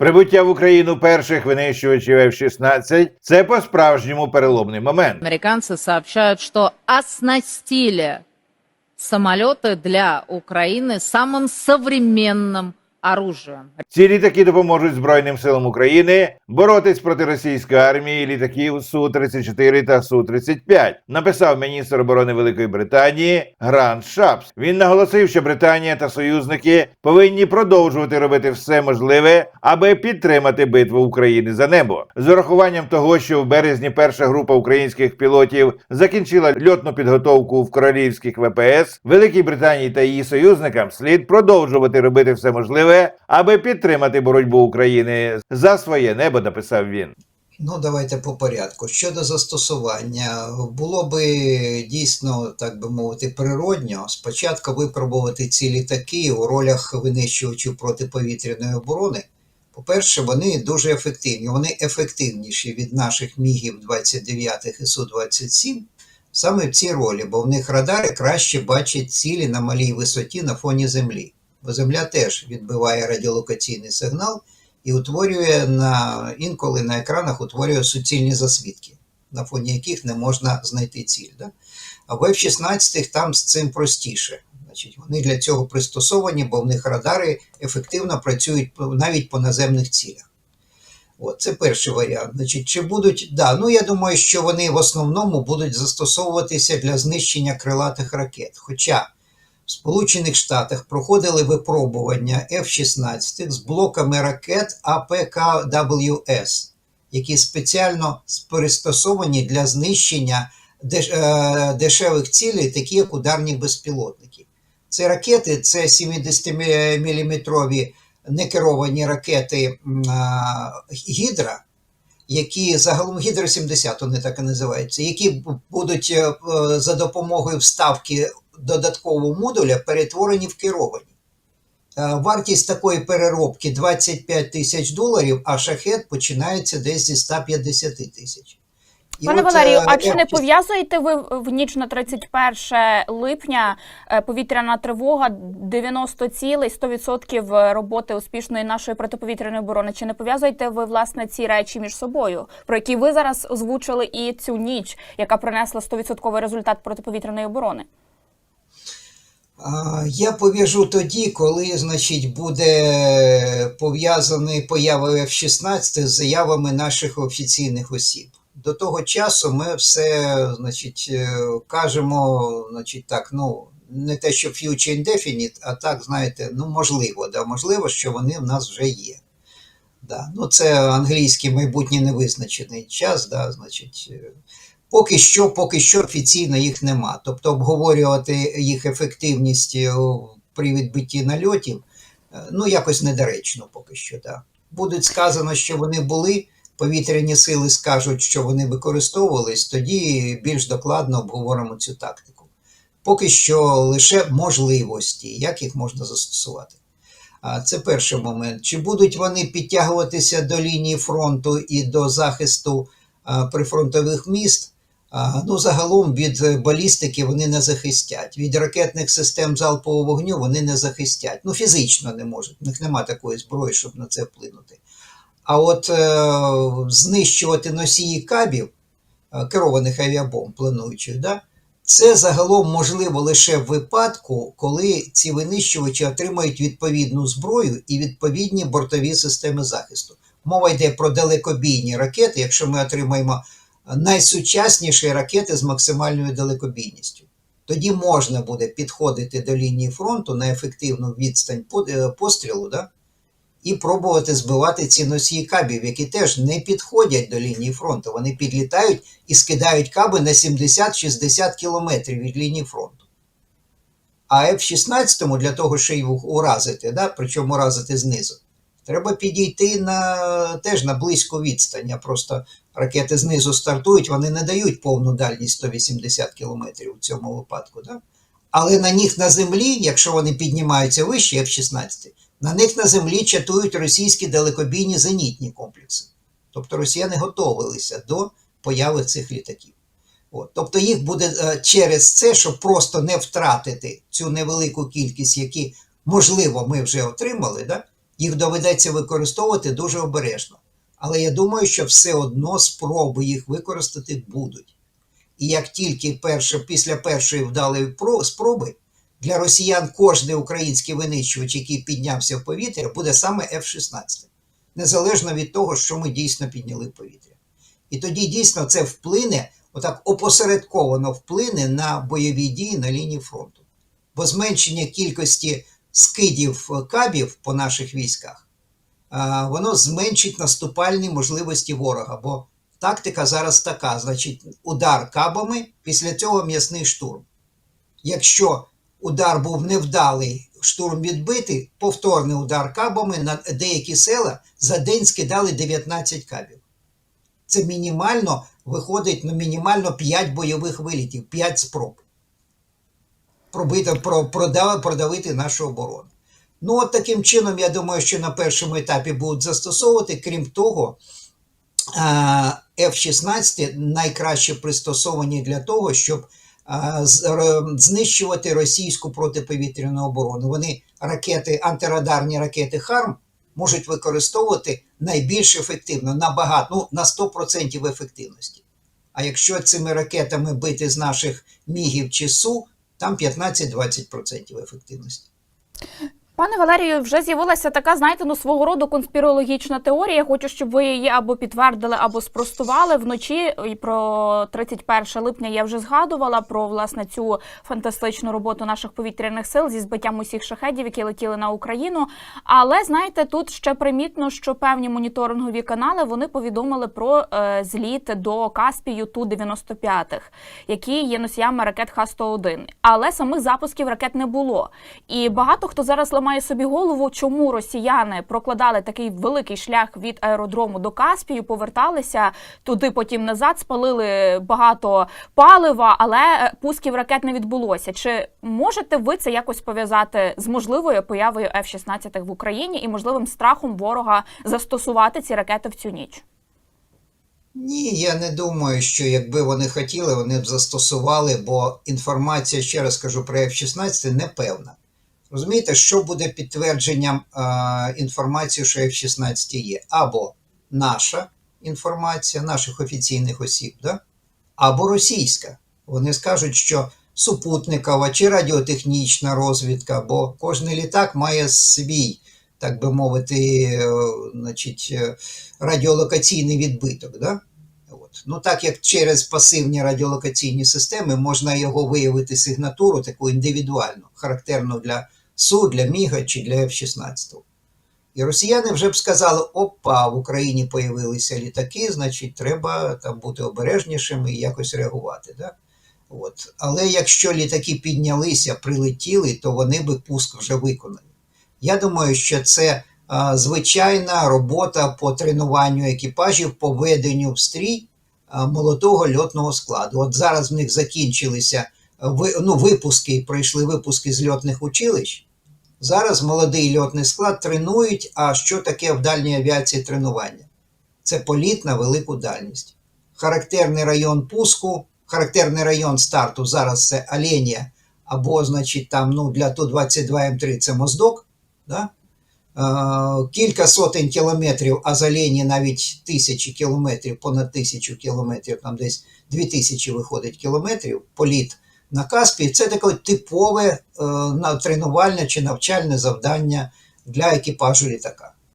Прибуття в Україну перших винищувачів F-16 – це по-справжньому переломний момент. Американцы сообщают, что оснастили самолеты для Украины самым современным оружием. Ці літаки допоможуть Збройним силам України боротись проти російської армії літаків Су-34 та Су-35, написав міністр оборони Великої Британії Грант Шапс. Він наголосив, що Британія та союзники повинні продовжувати робити все можливе, аби підтримати битву України за небо. З урахуванням того, що в березні перша група українських пілотів закінчила льотну підготовку в королівських ВПС, Великій Британії та її союзникам слід продовжувати робити все можливе, аби підтримати боротьбу України за своє небо, написав він. Ну, давайте по порядку. Щодо застосування, було би дійсно, так би мовити, природньо спочатку випробувати ці літаки у ролях винищувачів протиповітряної оборони. По-перше, вони дуже ефективні. Вони ефективніші від наших мігів 29 і Су-27 саме в цій ролі, бо в них радари краще бачать цілі на малій висоті на фоні Землі. Бо Земля теж відбиває радіолокаційний сигнал і утворює на інколи на екранах утворює суцільні засвідки, на фоні яких не можна знайти ціль. Да? А в F-16 там з цим простіше. Значить, вони для цього пристосовані, бо в них радари ефективно працюють навіть по наземних цілях. От, це перший варіант. Значить, чи будуть, да, ну я думаю, що вони в основному будуть застосовуватися для знищення крилатих ракет. Хоча в Сполучених Штатах проходили випробування F-16 з блоками ракет АПКВС, які спеціально пристосовані для знищення е, дешевих цілей, такі як ударні безпілотники. Це ракети, це 70-мм некеровані ракети Гідра, які загалом Гідра 70, вони так і називаються, які будуть е, е, за допомогою вставки додаткового модуля перетворені в керовані. Е, Вартість такої переробки 25 тисяч доларів, а шахет починається десь зі 150 тисяч. І Пане от, Валерію, е, а чи не пов'язуєте ви в ніч на 31 липня е, повітряна тривога 90 цілей, 100% роботи успішної нашої протиповітряної оборони? Чи не пов'язуєте ви власне ці речі між собою, про які ви зараз озвучили і цю ніч, яка принесла 100% результат протиповітряної оборони? Я пов'яжу тоді, коли, значить, буде пов'язаний поява F-16 з заявами наших офіційних осіб. До того часу ми все, значить, е, кажемо, значить, так, ну, не те, що future indefinite, а так, знаєте, ну, можливо, да, можливо, що вони в нас вже є. Да. Ну, це англійський майбутній невизначений час, да, значить. Поки що, поки що офіційно їх нема. Тобто обговорювати їх ефективність е, при відбитті нальотів, е, ну якось недоречно поки що. Да. Буде сказано, що вони були, повітряні сили скажуть, що вони використовувались, тоді більш докладно обговоримо цю тактику. Поки що лише можливості, як їх можна застосувати. А це перший момент. Чи будуть вони підтягуватися до лінії фронту і до захисту прифронтових міст? Ну, загалом від е, балістики вони не захистять. Від ракетних систем залпового вогню вони не захистять. Ну, фізично не можуть. У них немає такої зброї, щоб на це вплинути. А от е, знищувати носії кабів, е, керованих авіабомб плануючих, да, це загалом можливо лише в випадку, коли ці винищувачі отримають відповідну зброю і відповідні бортові системи захисту. Мова йде про далекобійні ракети, якщо ми отримаємо найсучасніші ракети з максимальною далекобійністю. Тоді можна буде підходити до лінії фронту на ефективну відстань е, пострілу, да? і пробувати збивати ці носії кабів, які теж не підходять до лінії фронту. Вони підлітають і скидають каби на 70-60 кілометрів від лінії фронту. А F-16 для того, щоб їх уразити, да? причому уразити знизу, треба підійти на, теж на близьку відстань. Просто ракети знизу стартують, вони не дають повну дальність 180 кілометрів у цьому випадку. Да? Але на них на землі, якщо вони піднімаються вище F-16, на них на землі чатують російські далекобійні зенітні комплекси. Тобто росіяни готувалися до появи цих літаків. От. Тобто їх буде е, через це, щоб просто не втратити цю невелику кількість, які, можливо, ми вже отримали, да? Їх доведеться використовувати дуже обережно. Але я думаю, що все одно спроби їх використати будуть. І як тільки перше, після першої вдалої спроби для росіян кожний український винищувач, який піднявся в повітря, буде саме F-16, незалежно від того, що ми дійсно підняли в повітря. І тоді дійсно це вплине, отак опосередковано вплине на бойові дії на лінії фронту. Бо зменшення кількості скидів е, кабів по наших військах, воно зменшить наступальні можливості ворога. Бо тактика зараз така: значить, удар кабами, після цього м'ясний штурм. Якщо удар був невдалий, штурм відбитий, повторний удар кабами на деякі села за день скидали 19 кабів. Це мінімально виходить ну, мінімально 5 бойових вилітів, 5 спроб. Пробити, продав, продавити нашу оборону. Ну, от таким чином, я думаю, що на першому етапі будуть застосовувати. Крім того, а, F-16 найкраще пристосовані для того, щоб знищувати російську протиповітряну оборону. Вони ракети, антирадарні ракети ХАРМ можуть використовувати найбільш ефективно, набагато, ну, на 100% ефективності. А якщо цими ракетами бити з наших мігів чи СУ, там 15-20% ефективності. Пане Валерію, вже з'явилася така, знаєте, ну свого роду конспірологічна теорія. Хочу, щоб ви її або підтвердили, або спростували вночі. І про 31 липня я вже згадувала про власне цю фантастичну роботу наших повітряних сил зі збиттям усіх шахедів, які летіли на Україну. Але знаєте, тут ще примітно, що певні моніторингові канали вони повідомили про е, зліт до Каспію ту 95 які є носіями ракет Х-101. Але самих запусків ракет не було. І багато хто зараз ламає собі голову, чому росіяни прокладали такий великий шлях від аеродрому до Каспію, поверталися туди, потім назад, спалили багато палива, але е, пусків ракет не відбулося. Чи можете ви це якось пов'язати з можливою появою F-16 в Україні і можливим страхом ворога застосувати ці ракети в цю ніч? Ні, я не думаю, що якби вони хотіли, вони б застосували, бо інформація, ще раз кажу, про F-16 непевна. Розумієте, що буде підтвердженням е, інформації, що F-16 є? Або наша інформація, наших офіційних осіб, да? або російська. Вони скажуть, що супутникова чи радіотехнічна розвідка, бо кожен літак має свій, так би мовити, е, значить, е, радіолокаційний відбиток. Да? От. Ну, так як через пасивні радіолокаційні системи можна його виявити сигнатуру таку індивідуальну, характерну для СУ, для Міга чи для F-16. І росіяни вже б сказали: опа, в Україні появилися літаки, значить, треба там бути обережнішими і якось реагувати. Да? От. Але якщо літаки піднялися, прилетіли, то вони би пуск вже виконали. Я думаю, що це а, звичайна робота по тренуванню екіпажів, по веденню в стрій а, молодого льотного складу. От зараз в них закінчилися ви, ну, випуски, пройшли випуски з льотних училищ. Зараз молодий льотний склад тренують. А що таке в дальній авіації тренування? Це політ на велику дальність. Характерний район пуску, характерний район старту зараз це Оленя, або, значить, там ну, для Ту-22М3 це моздок. Да? Е, Кілька сотень кілометрів, а з Олені навіть тисячі кілометрів, понад тисячу кілометрів, там десь дві тисячі виходить кілометрів, політ на Каспії це таке типове е, тренувальне чи навчальне завдання для екіпажу літака.